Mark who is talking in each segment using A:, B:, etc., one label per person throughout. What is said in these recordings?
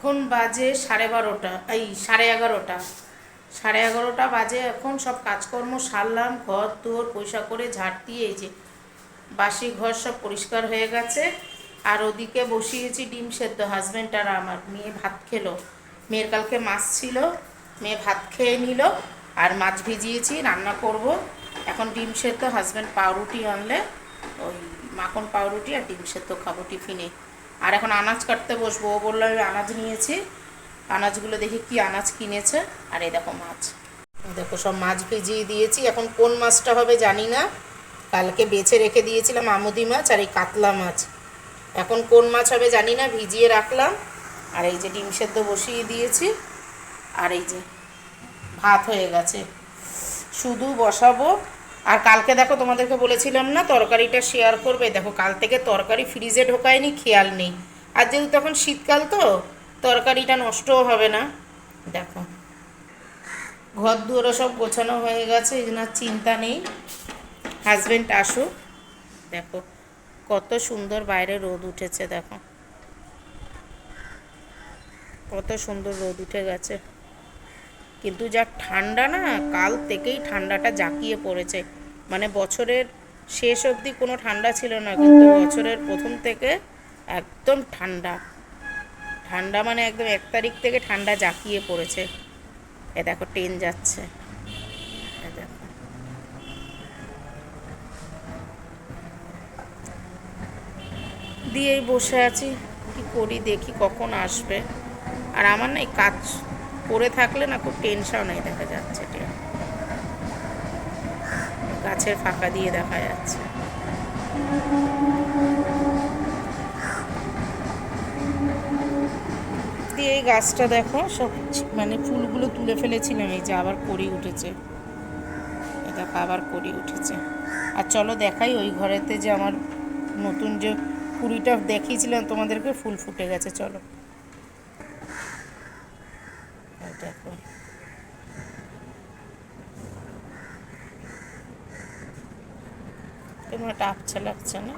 A: এখন বাজে সাড়ে বারোটা, এই সাড়ে এগারোটা। সাড়ে এগারোটা বাজে এখন সব কাজকর্ম সারলাম, ঘর দুয়ার, পয়সা করে ঝাড় দিয়ে এই যে বাসি ঘর সব পরিষ্কার হয়ে গেছে। আর ওদিকে বসিয়েছি ডিম সেদ্ধ হাজব্যান্ড আর আমার মেয়ে ভাত খেলো। মেয়ের কালকে মাছ ছিল, মেয়ে ভাত খেয়ে নিল আর মাছ ভিজিয়েছি, রান্না করব। এখন ডিম সেদ্ধ হাজব্যান্ড পাউরুটি আনলে, ওই মাখন পাউরুটি আর ডিম সেদ্ধ খাব টিফিনে। আর এখন আনাজ কাটতে বসবো। ও বলল, আমি আনাজ নিয়েছি। আনাজগুলো দেখি কি আনাজ কিনেছে। আর এই দেখো মাছ। দেখো, সব মাছ ভিজিয়ে দিয়েছি। এখন কোন মাছটা হবে জানি না। কালকে বেছে রেখে দিয়েছিলাম আমুদি মাছ আর এই কাতলা মাছ। এখন কোন মাছ হবে জানি না, ভিজিয়ে রাখলাম। আর এই যে ডিম সেদ্ধ বসিয়ে দিয়েছি। আর এই যে ভাত হয়ে গেছে। শুধু বসাবো। আর কালকে দেখো তোমাদেরকে বলেছিলাম না, তরকারিটা শেয়ার করবে। দেখো, কাল থেকে তরকারি ফ্রিজে ঢোকায়নি, খেয়াল নেই। আর যেহেতু তখন শীতকাল তো, তরকারিটা নষ্টও হবে না। দেখো ঘর দুয়ারও সব গোছানো হয়ে গেছে, এই জন্য চিন্তা নেই। হাজব্যান্ড আসুক। দেখো, কত সুন্দর বাইরে রোদ উঠেছে, দেখো। কত সুন্দর রোদ উঠে গেছে। কিন্তু যা ঠান্ডা না, কাল থেকেই ঠান্ডাটা জাঁকিয়ে পড়েছে। মানে বছরের শেষ অবধি কোনো ঠান্ডা ছিল না কিন্তু বছরের প্রথম থেকে একদম ঠান্ডা। ঠান্ডা মানে একদম এক তারিখ থেকে ঠান্ডা জাঁকিয়ে পড়েছে। এ দেখো ট্রেন যাচ্ছে। দিয়েই বসে আছি কি করি দেখি কখন আসবে। আর আমার না এই কাজ করে থাকলে না খুব টেনশন হয় দেখা যাচ্ছে। গাছের ফাঁকা দিয়ে দেখা যাচ্ছে। দিয়ে এই গাছটা দেখো, সব মানে ফুলগুলো তুলে ফেলেছিলাম, এই যে আবার করি উঠেছে। দেখো, আবার করি উঠেছে। আর চলো দেখাই, ওই ঘরেতে যে আমার নতুন যে কুড়িটা দেখিয়েছিলাম, তোমাদেরকে ফুল ফুটে গেছে, চলো এই দেখো কেমন একটা আবছা লাগছে না।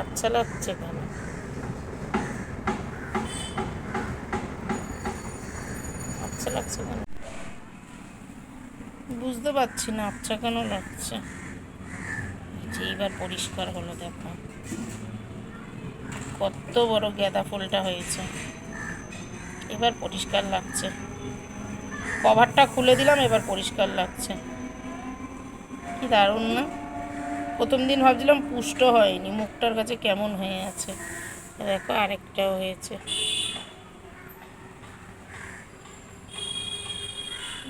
A: আচ্ছা লাগছে কেন? আচ্ছা লাগছে কেন? বুঝতে পারছি না আচ্ছা কেন লাগছে। যে এইবার পরিষ্কার হলো, দেখো। কত বড় গাঁদা ফুলটা হয়েছে। এবার পরিষ্কার লাগছে। কভারটা খুলে দিলাম, এবার পরিষ্কার লাগছে। কি দারুণ না? প্রথম দিন ভাবছিলাম পুষ্ট হয়নি, মুখটার কাছে কেমন হয়ে আছে। দেখো, আরেকটাও হয়েছে।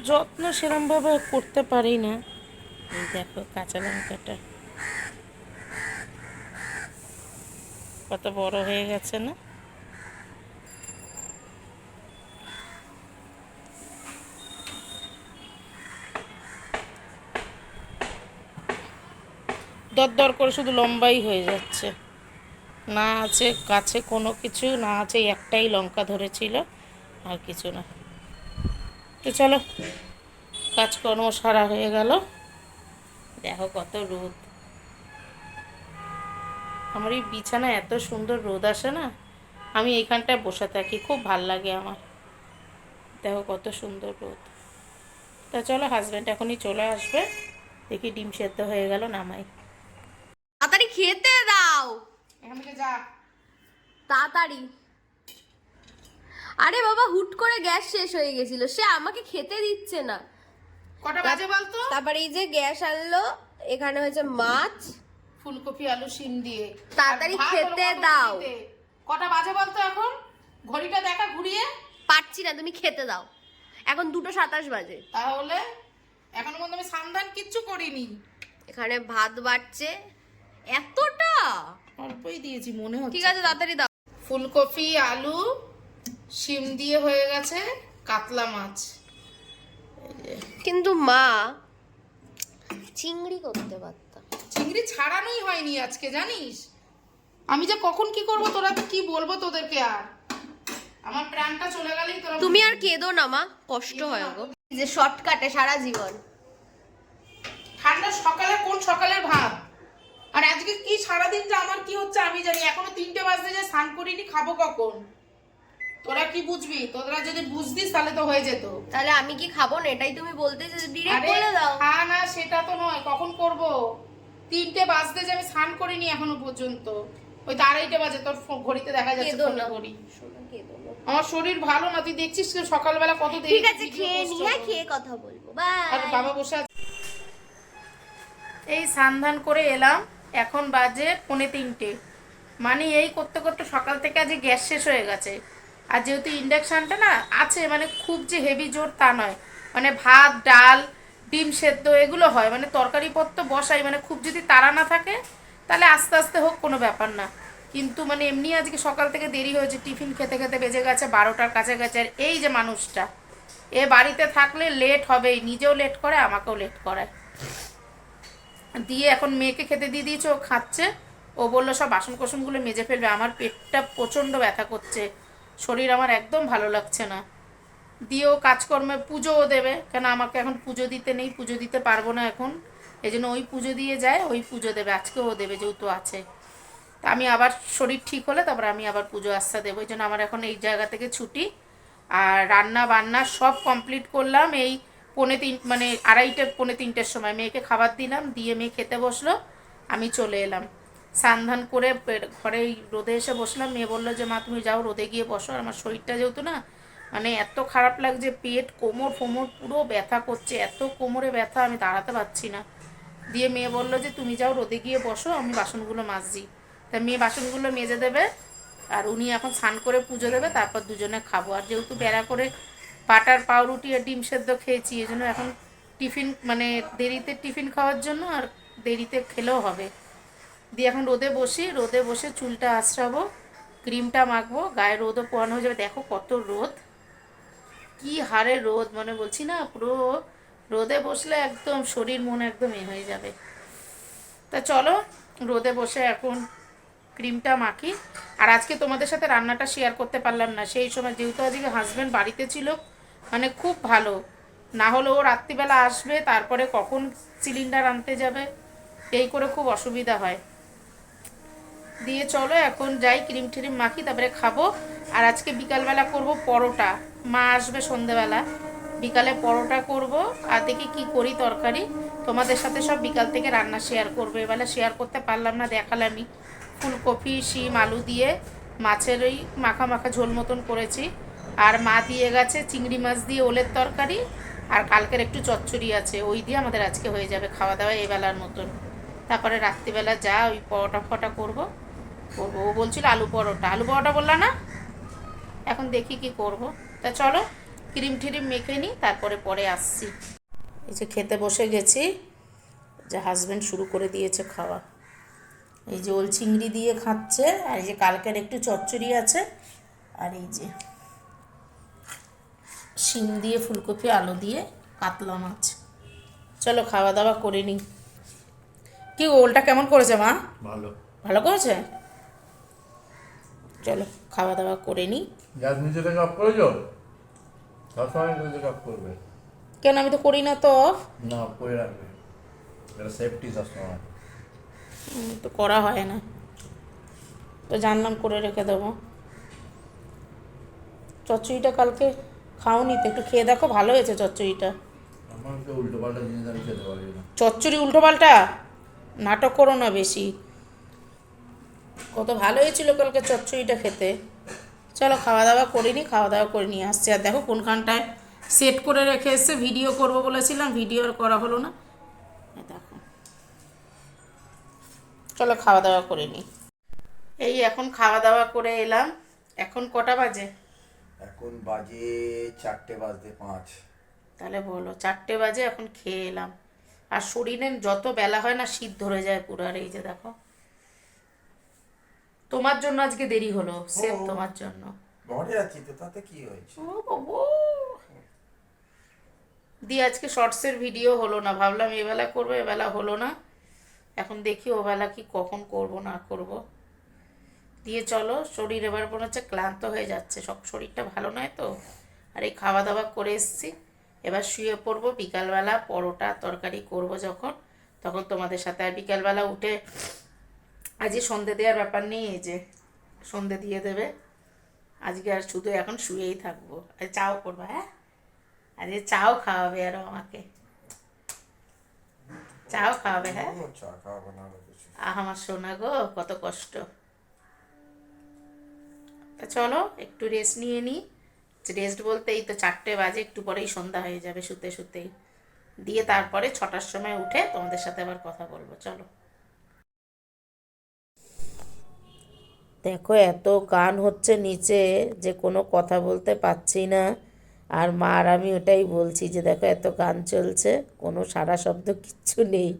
A: যত্ন সেরমভাবে করতে পারি না। এই দেখো, কাঁচা লঙ্কাটা। কত বড় হয়ে গেছে না? দর দর করে শুধু লম্বাই হয়ে যাচ্ছে। না আছে কাছে কোনো কিছু, না আছে একটাই লঙ্কা ধরেছিল, আর কিছু না। তো চলো, কাজকর্ম সারা হয়ে গেল। দেখো কত রোদ। আমার এই বিছানা এত সুন্দর রোদ আসে না, আমি এইখানটায় বসে থাকি, খুব ভালো লাগে আমার। দেখো কত সুন্দর রোদ। তা চলো হাজব্যান্ড এখনই চলে আসবে, দেখি ডিম সেদ্ধ হয়ে গেল নামাই
B: খেতে দাও।
A: এখান থেকে যা।
B: তাড়াতাড়ি। আরে বাবা হুট করে গ্যাস শেষ হয়ে গেছিল। সে আমাকে খেতে দিচ্ছে না।
A: কটা বাজে বলতো?
B: তারপরে এই যে গ্যাস আনলো এখানে হয়েছে মাছ।
A: ফুলকপি আলু শিম দিয়ে।
B: তাড়াতাড়ি খেতে দাও।
A: কটা বাজে বলতো এখন? ঘড়িটা দেখা ঘুরিয়ে।
B: পারছি না তুমি খেতে দাও। এখন দুটো সাতাশ বাজে।
A: তাহলে এখন পর্যন্ত আমি সান্ধান কিচ্ছু করিনি।
B: এখানে ভাত বাড়ছে। এতটা?
A: অল্পই দিয়েছি মনে হচ্ছে।
B: ঠিক আছে তাড়াতাড়ি দাও।
A: ফুলকপি আলু শিম দিয়ে হয়ে গেছে কাতলা মাছ।
B: কিন্তু মা চিংড়ি করতে পারতাম।
A: চিংড়ি ছাড়ানোই হয়নি আজকে জানিস? আমি যে কখন কি করব তোরা তো কি বলব তোদেরকে আর? আমার প্রাণটা চলে গেলেই তোরা
B: তুমি আর কেঁদো না মা কষ্ট হয় গো। যে শর্টকাটে সারা জীবন।
A: ঠান্ডা সকালে কোন সকালের ভাত? আর সারাদিন যে আমার কি হচ্ছে আমি জানি এখনও তিনটে বাজতে যে স্নান করিনি খাব কখন? তোরা কি বুঝবি? তোরা যদি বুঝতিস তাহলে তো হয়ে যেত।
B: তাহলে আমি কি খাব না? এটাই তুমি বলতে ডিরেক্ট বলে দাও।
A: খা না সেটা তো নয় কখন করব? তিনটে বাজতে যে আমি স্নান করিনি এখনও পর্যন্ত। ওই তো আড়াইটে বাজে তোর ঘড়িতে দেখা যাচ্ছে। ঘড়ি। আমার শরীর ভালো না তুই দেখছিস তো সকালবেলা কত দেরি
B: ঠিক আছে খেয়ে নিয়ে খেয়ে কথা বলব। বাই আর
A: বাবা বসে আছে। এই সান্ধান করে এলাম। এখন বাজে পৌনে তিনটে। মানে এই করতে করতে সকাল থেকে আজ গ্যাস শেষ হয়ে গেছে। আর যেহেতু ইন্ডাকশানটা না আছে মানে খুব যে হেভি জোর তা নয়। মানে ভাত, ডাল, ডিম সেদ্ধ এগুলো হয়। মানে তরকারি পত্র বসাই। মানে খুব যদি তাড়া না থাকে, তাহলে আস্তে আস্তে হোক, কোনো ব্যাপার না। কিন্তু মানে এমনি আজকে সকাল থেকে দেরি হয়েছে। টিফিন খেতে খেতে বেজে গেছে বারোটার কাছাকাছি। আর এই যে মানুষটা, এ বাড়িতে থাকলে লেট হবেই। নিজেও লেট করে, আমাকেও লেট করায়। দিয়ে এখন মেয়েকে খেতে দিয়ে দিয়েছে, ও খাচ্ছে। ও বলল, সব বাসন কোসনগুলো মেজে ফেলবে, আমার পেটটা প্রচণ্ড ব্যথা করছে। শরীর আমার একদম ভালো লাগছে না। দিয়ে ও কাজকর্মে পুজোও দেবে, কেন আমাকে এখন পুজো দিতে নেই, পুজো দিতে পারব না এখন। এই জন্য ওই পুজো দিয়ে যায়, ওই পুজো দেবে, আজকেও দেবে যেহেতু আছে। তা আমি আবার শরীর ঠিক হলে তারপর আমি আবার পুজো আস্থা দেবো। এই জন্য আমার এখন এই জায়গা থেকে ছুটি। আর রান্না বান্না সব কমপ্লিট করলাম, এই পৌনে তিন মানে আড়াইটে পৌনে তিনটের সময় মেয়েকে খাবার দিলাম, দিয়ে মেয়ে খেতে বসল, আমি চলে এলাম। সান্ধান করে ঘরে রোদে এসে বসলাম, মেয়ে বলল যে, মা, তুমি যাও, রোদে গিয়ে বসো, আর আমার শরীরটা যেহেতু না মানে এত খারাপ লাগছে, পেট কোমর ফোমর পুরো ব্যথা করছে, এত কোমরে ব্যথা, আমি দাঁড়াতে পারছি না। দিয়ে মেয়ে বলল যে, তুমি যাও, রোদে গিয়ে বসো, আমি বাসনগুলো মাজছি। তা মেয়ে বাসনগুলো মেজে দেবে, আর উনি এখন স্নান করে পুজো দেবে, তারপর দুজনে খাব। আর যেহেতু বেড়া করে বাটার পাউরুটি আর ডিম সেদ্ধ খেয়েছি, এই জন্য এখন টিফিন মানে দেরিতে টিফিন খাওয়ার জন্য আর দেরিতে খেলেও হবে। দিয়ে এখন রোদে বসি, রোদে বসে চুলটা আশ্রাবো ক্রিমটা মাখবো, গায়ে রোদও পোয়ানো হয়ে যাবে। দেখো কত রোদ। কি হারে রোদ মানে বলছি না, পুরো রোদে বসলে একদম শরীর মন একদম এ হয়ে যাবে। তা চলো, রোদে বসে এখন ক্রিমটা মাখি। আর আজকে তোমাদের সাথে রান্নাটা শেয়ার করতে পারলাম না, সেই সময় যেহেতু আজকে হাজব্যান্ড বাড়িতে ছিল মানে খুব ভালো। না হলে ও রাত্রিবেলা আসবে, তারপরে কখন সিলিন্ডার আনতে যাবে, এই করে খুব অসুবিধা হয়। দিয়ে চলো, এখন যাই, ক্রিম ট্রিম মাখি, তারপরে খাব। আর আজকে বিকালবেলা করব পরোটা। মা আসবে সন্ধেবেলা। বিকালে পরোটা করব, আর দেখি কি করি তরকারি। তোমাদের সাথে সব বিকাল থেকে রান্না শেয়ার করব। এবেলা শেয়ার করতে পারলাম না, দেখালামই। ফুলকপি, শিম, আলু দিয়ে মাছের ওই মাখা মাখা ঝোল মতন করেছি। আর মা দিয়ে গেছে চিংড়ি মাছ দিয়ে ওলের তরকারি, আর কালকের একটু চচ্চড়ি আছে, ওই দিয়ে আমাদের আজকে হয়ে যাবে খাওয়া দাওয়া এবেলার মতন। তারপরে রাত্রিবেলা যা ওই পরোটা ফটা করব করব। ও বলছিল আলু পরোটা। আলু পরোটা বললা না? এখন দেখি কি করব। তা চলো, ক্রিম ঠিরিম মেখে নিই, তারপরে পরে আসছি। এই যে খেতে বসে গেছি, যে হাজব্যান্ড শুরু করে দিয়েছে খাওয়া। এই যে ওল চিংড়ি দিয়ে খাচ্ছে, আর এই যে কালকের একটু চচ্চড়ি আছে, আর এই যে শিম দিয়ে ফুলকপি আলু দিয়ে কাতলা মাছ। চলো খাওয়া দাওয়া করে নিই। কি ওলটা কেমন করেছে মা?
C: ভালো।
A: ভালো করেছে? চলো খাওয়া দাওয়া করে নিই।
C: গ্যাস নিচে থেকে অফ করেছ? সবসময় নিচে থেকে অফ করবে।
A: কেন? আমি তো করি না তো অফ।
C: না অফ করে রাখবে। এটা সেফটি সবসময়।
A: তো করা হয় না। তো জানলাম করে রেখে দেবো। চচ্চড়িটা কালকে খাওনি তো একটু খেয়ে দেখো ভালো হয়েছে চচ্চড়িটা। চচ্চড়ি উল্টো পাল্টা? নাটক করো না বেশি। কত ভালো হয়েছিল কালকে চচ্চড়িটা খেতে। চলো খাওয়া দাওয়া করিনি খাওয়া দাওয়া করে নিয়ে আসছি। আর দেখো কোনখানটায় সেট করে রেখে এসছে ভিডিও করব বলেছিলাম ভিডিও আর করা হলো না। দেখো। চলো খাওয়া দাওয়া করে নিই এই এখন খাওয়া দাওয়া করে এলাম। এখন কটা বাজে?
D: এখন বাজে চারটে বাজতে পাঁচ।
A: তাহলে বলো চারটে বাজে এখন খেয়ে এলাম। আর শরীরে যত বেলা হয় না শীত ধরে যায় পুরো। আর এই যে দেখো তোমার জন্য আজকে দেরি হলো সেম তোমার জন্য।
D: ঘরে আছি তো তাতে কি হয়েছে?
A: ও বাবু। দিয়ে আজকে শর্টসের ভিডিও হলো না ভাবলাম এবেলা করব এবেলা হলো না। এখন দেখি ওবেলা কি কখন করব না করব। দিয়ে চলো শরীর এবার মনে হচ্ছে ক্লান্ত হয়ে যাচ্ছে। সব শরীরটা ভালো নয় তো? আর এই খাওয়া দাওয়া করে এসছি। এবার শুয়ে পড়ব বিকালবেলা পরোটা তরকারি করব যখন। তখন তোমাদের সাথে আর বিকালবেলা উঠে আজকে সন্ধে দেওয়ার ব্যাপার নেই এই যে সন্ধে দিয়ে দেবে। আজকে আর শুধু এখন শুয়েই থাকব। আর চাও করবা হ্যাঁ? আজকে চাও খাওয়াবে আরও আমাকে। চাও খাওয়াবে হ্যাঁ? আহ আমার সোনা গো কত কষ্ট। তা চলো, একটু রেস্ট নিয়ে নিই রেস্ট বলতে এই তো চারটে বাজে, একটু পরেই সন্ধ্যা হয়ে যাবে শুতে শুতেই। দিয়ে তারপরে ছটার সময় উঠে তোমাদের সাথে আবার কথা বলব, চলো। দেখো, এত গান হচ্ছে নিচে যে কোনো কথা বলতে পারছি না। আর মা আর আমি ওটাই বলছি যে, দেখো, এত গান চলছে, কোনো সারা শব্দ কিচ্ছু নেই।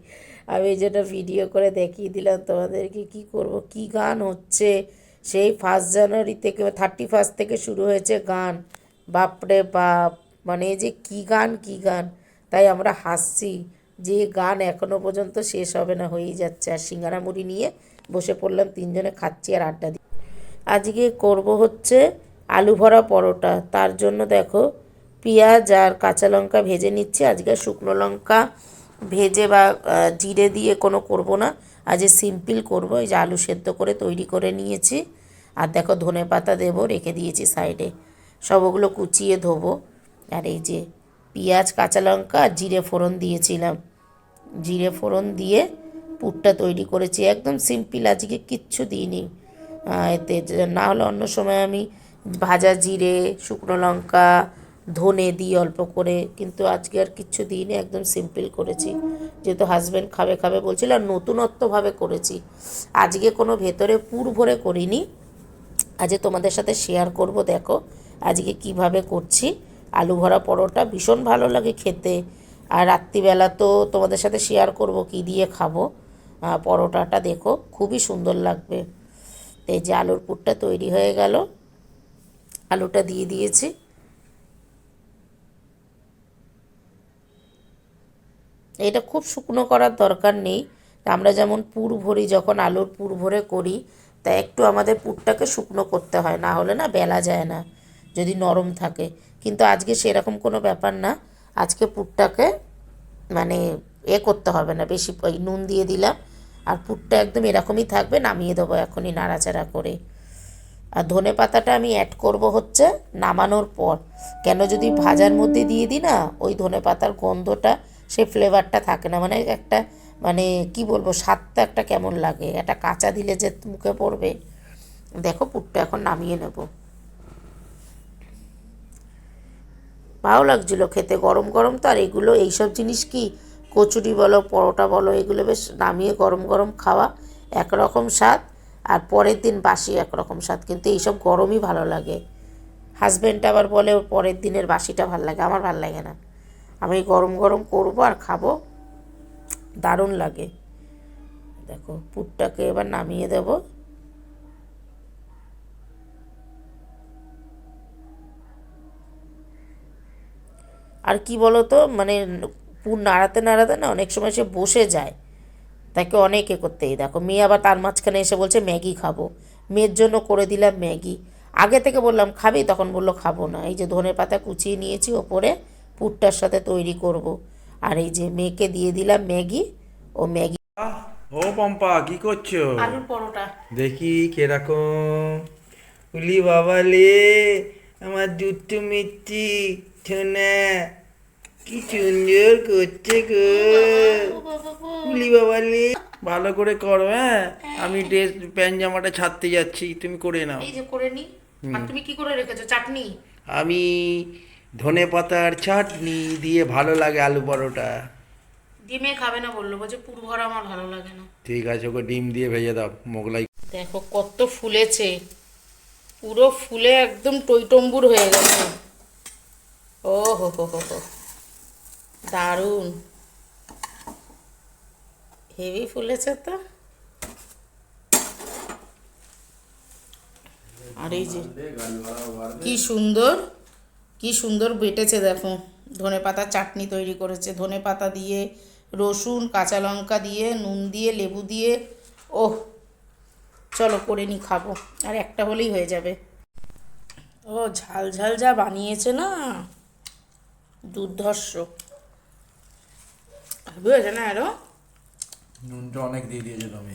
A: আমি জন্য ভিডিও করে দেখিয়ে দিলাম তোমাদেরকে, কি করব, কি গান হচ্ছে? সেই ফার্স্ট জানুয়ারি থেকে থার্টি ফার্স্ট থেকে শুরু হয়েছে গান। বাপরে বাপ মানে যে কি গান কি গান? তাই আমরা হাসছি যে গান এখনও পর্যন্ত শেষ হবে না, হয়েই যাচ্ছে। আর সিঙ্গারা মুড়ি নিয়ে বসে পড়লাম, তিনজনে খাচ্ছি আর আড্ডা দিই আজকে করব হচ্ছে আলু ভরা পরোটা। তার জন্য দেখো পেঁয়াজ আর কাঁচা লঙ্কা ভেজে নিচ্ছি। আজকে শুকনো লঙ্কা ভেজে বা জিরে দিয়ে কোনো করব না। আজকে সিম্পল করব, এই যে আলু সেদ্ধ করে তৈরি করে নিয়েছি। আর দেখো ধনে পাতা দেবো, রেখে দিয়েছি সাইডে। সব ওগুলো কুচিয়ে ধোবো। আর এই যে পেঁয়াজ, কাঁচা লঙ্কা আর জিরে ফোড়ন দিয়েছিলাম। জিরে ফোড়ন দিয়ে পুরটা তৈরি করেছি। একদম সিম্পল, আজকে কিচ্ছু দিইনি। এতে না হলে অন্য সময় আমি ভাজা জিরে, শুকনো লঙ্কা ধনে দিই অল্প করে, কিন্তু আজকে আর কিছু কিচ্ছু দিইনি, একদম সিম্পল করেছি। যেহেতু হাজব্যান্ড খাবে খাবে বলছিল, আর নতুনত্বভাবে করেছি। আজকে কোনো ভেতরে পুর ভরে করিনি। আজকে তোমাদের সাথে শেয়ার করব, দেখো আজকে কীভাবে করছি। আলু ভরা পরোটা ভীষণ ভালো লাগে খেতে। আর রাত্রিবেলা তো তোমাদের সাথে শেয়ার করব, কি দিয়ে খাব। পরোটাটা দেখো, খুবই সুন্দর লাগবে। এই যে আলুর পুরটা তৈরি হয়ে গেল। আলুটা দিয়ে দিয়েছি। এটা খুব শুকনো করার দরকার নেই। আমরা যেমন পুর ভরি, যখন আলুর পুর ভরে করি, তা একটু আমাদের পুরটাকে শুকনো করতে হয়, না হলে না বেলা যায় না, যদি নরম থাকে। কিন্তু আজকে সেরকম কোনো ব্যাপার না। আজকে পুরটাকে মানে এ করতে হবে না, বেশি ওই নুন দিয়ে দিলাম, আর পুরটা একদম এরকমই থাকবে, নামিয়ে দেবো এখনই নাড়াচাড়া করে। আর ধনে পাতাটা আমি অ্যাড করব হচ্ছে নামানোর পর। কেন যদি ভাজার মধ্যে দিয়ে দিই না, ওই ধনে পাতার গন্ধটা সেই ফ্লেভারটা থাকে না। মানে একটা মানে কি বলব, স্বাদটা একটা কেমন লাগে। একটা কাঁচা দিলে যে মুখে পড়বে। দেখো, পুরটা এখন নামিয়ে নেব। ভালো লাগছিল খেতে। গরম গরম তো। আর এগুলো, এইসব জিনিস কি কচুরি বলো, পরোটা বলো, এগুলো বেশ নামিয়ে গরম গরম খাওয়া একরকম স্বাদ। আর পরের দিন বাসি একরকম স্বাদ। কিন্তু এইসব গরমই ভালো লাগে। হাজব্যান্ড আবার বলে পরের দিনের বাসিটা ভালো লাগে। আমার ভালো লাগে না। আমি গরম গরম করব আর খাব। দারুণ লাগে। দেখো, পুরটাকে এবার নামিয়ে দেব। আর কি বলো তো মানে পুর নাড়াতে নাড়াতে না অনেক সময় সে বসে যায়। তাকে অনেকে করতেই দেখো, মেয়ে আবার তার মাঝখানে এসে বলছে, ম্যাগি খাব। মেয়ের জন্য করে দিলাম ম্যাগি। আগে থেকে বললাম, খাবি? তখন বলল, খাব না। এই যে ধনে পাতা কুচিয়ে নিয়েছি ওপরে। পুরটার সাথে তৈরি করব। আর এই যে মেয়েকে দিয়ে দিলাম ম্যাগি ও ম্যাগি
E: ও পম্পা কি করছ?
A: আলুর পরোটা।
E: দেখি কীরকম। উলি বাবা লে আমার দুট্টু মিষ্টি ছোনা। কি সুন্দর করছে গো। উলি বাবা লে ভালো করে করো হ্যাঁ? আমি ড্রেস প্যান্ট জামাটা ছাড়তে যাচ্ছি তুমি করে নাও।
A: এই যে করে নি। আর তুমি কি করে রেখেছো? চাটনি?
E: আমি ধনে পাতার চাটনি দিয়ে ভালো লাগে আলু পরোটা।
A: ডিমে খাবে না বলল বলছে পুর ভরা আমার ভালো লাগে না।
E: ঠিক আছে ওকে ডিম দিয়ে ভেজে দাও মোগলাই।
A: দেখো কত ফুলেছে পুরো ফুলে একদম টইটম্বুর হয়ে গেছে। ও হো হো হো হো দারুণ। হেভি ফুলেছে তো। আর এই যে কি সুন্দর। কি সুন্দর বেটেছে দেখো। ধনে পাতার চাটনি তৈরি করেছে। ধনে পাতা দিয়ে রসুন কাঁচা লঙ্কা দিয়ে নুন দিয়ে লেবু দিয়ে ওহ চলো করে নি খাব। আর একটা হলেই হয়ে যাবে। ও ঝাল ঝাল যা বানিয়েছে না। দুর্ধর্ষ। বুঝেছে না আরও?
C: নুনটা অনেক দিয়ে দিয়েছ তুমি।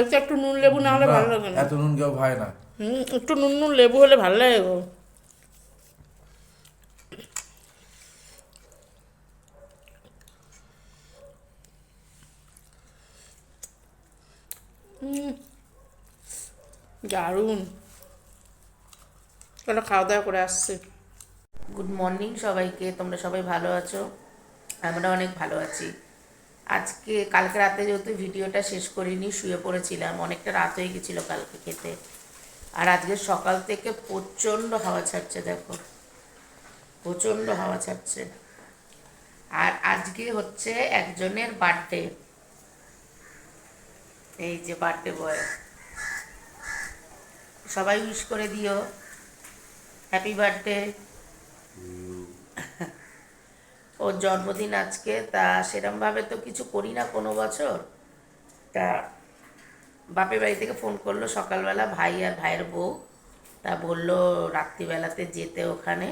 A: একটু একটু নুন লেবু না হলে ভালো লাগে না।
C: এত নুন কেউ খায় না।
A: হুম, একটু নুন নুন লেবু হলে ভালো লাগে গো হুম, দারুণ। চলো খাওয়া দাওয়া করে আসছি। গুড মর্নিং সবাইকে, তোমরা সবাই ভালো আছো? আমরা অনেক ভালো আছি। আজকে, কালকে রাতে যেহেতু ভিডিওটা শেষ করিনি, শুয়ে পড়েছিলাম। অনেকটা রাত হয়ে গেছিল কালকে খেতে। আর আজকে সকাল থেকে প্রচণ্ড হাওয়া ছাড়ছে, দেখো। প্রচণ্ড হাওয়া ছাড়ছে। আর আজকে হচ্ছে একজনের বার্থডে এই যে বার্থডে বয় সবাই উইশ করে দিও। হ্যাপি বার্থডে ওর জন্মদিন আজকে, তা সেরমভাবে তো কিছু করি না কোনো বছর। তা বাপের বাড়ি থেকে ফোন করল সকালবেলা ভাই আর ভাইয়ের বউ। তা বলল রাত্রিবেলাতে যেতে ওখানে।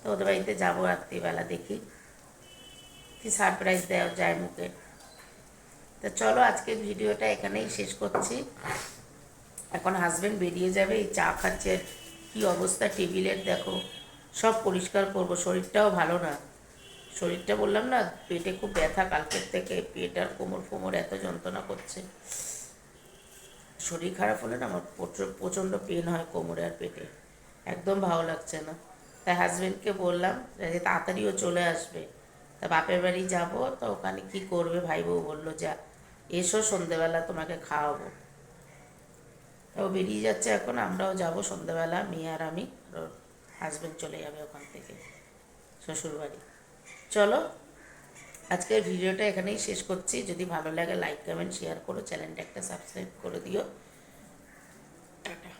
A: তো ওদের বাড়িতে যাব রাত্রিবেলা দেখি। কি সারপ্রাইজ দেওয়া যায় মুখে। তা চলো আজকে ভিডিওটা এখানেই শেষ করছি। এখন হাজব্যান্ড বেরিয়ে যাবে, এই চা খাচ্ছে, কি অবস্থা টেবিলের দেখো, সব পরিষ্কার করব, শরীরটাও ভালো না। শরীরটা বললাম না, পেটে খুব ব্যথা, কালকের থেকে পেট আর কোমর ফোমর এত যন্ত্রণা করছে। শরীর খারাপ হলে না আমার প্রচণ্ড পেন হয় কোমরে আর পেটে। একদম ভালো লাগছে না। তাই হাজব্যান্ডকে বললাম যে তাড়াতাড়িও চলে আসবে। তা বাপের বাড়ি যাব, তো ওখানে কি করবে ভাই বউ বলল, যা, এসো সন্ধেবেলা তোমাকে খাওয়াবো। ও বেরিয়ে যাচ্ছে এখন, আমরাও যাব সন্ধ্যাবেলা, মেয়ে আর আমি। ওর হাজব্যান্ড চলে যাবে ওখান থেকে, শ্বশুরবাড়ি। চলো, আজকের ভিডিওটা এখানেই শেষ করছি। যদি ভালো লাগে লাইক কমেন্ট শেয়ার করো। চ্যানেলটা একটা সাবস্ক্রাইব করে দিও। টাটা।